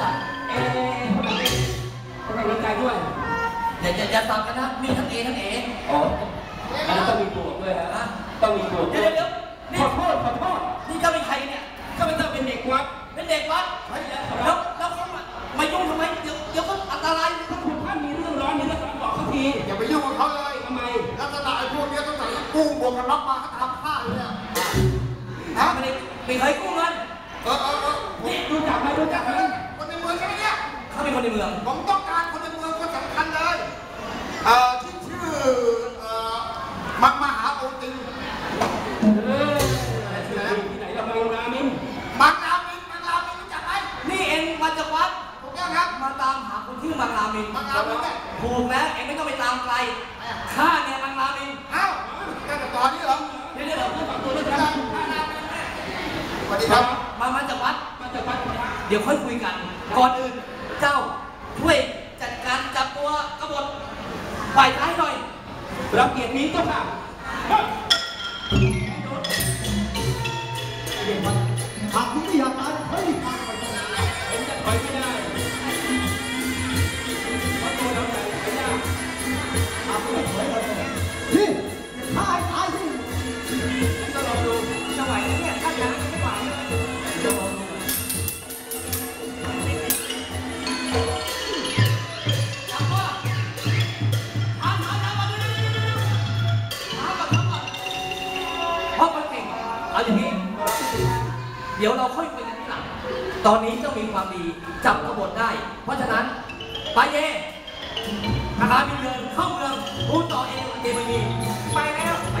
จัดเอ๊ะคนไหนคนไหนใจด้วยอย่าอย่าอย่าสับกันนะมีทั้งเอทั้งเออ๋ออันนี้ต้องมีบวกด้วยฮะฮะต้องมีบวกเดี๋ด้ยววย ร้อนบอกเขาทีอย่าไปยุ่งกับเขาเลยทำไมลักษณะไอ้พวกเนี้ยต้องใส่กุ้งบวกกันรับมาเขาทำผ้าเลยเนี่ยฮะไม่ได้ไม่เคยกู้เงินเออเออเออนี่รู้จักไหมรู้จักไหมคนในเมืองใช่ไหมเนี่ยเขาเป็นคนในเมืองผมต้อง งรามินมังรามินเนี่ยถูกแล้วเองไม่ต้องไปตามใครข้าเนี่ยมังรามินเอ้าตั้งแต่ตอนนี้เหรอเดี๋ยวเดี๋ยวเดี๋ยวฝากตัวด้วยกันสวัสดีครับ มามาจากวัดมาจากวัด เดี๋ยวค่อยคุยกัน ก่อนอื่นเจ้าช่วยจัดการจับตัวกบฏฝ่ายท้ายหน่อยเราเกียรตินี้เจ้าค่ะหากคุณไม่อยากตายเฮ้ย เอาอย่างนี้ เดี๋ยวเราค่อยคุยกันทีหลัง ตอนนี้เจ้ามีความดีจับขบวนได้ เพราะฉะนั้นไปเย่ทหารมีเดินเข้าเมืองพูดต่อเองเกมมีไปแล้วไป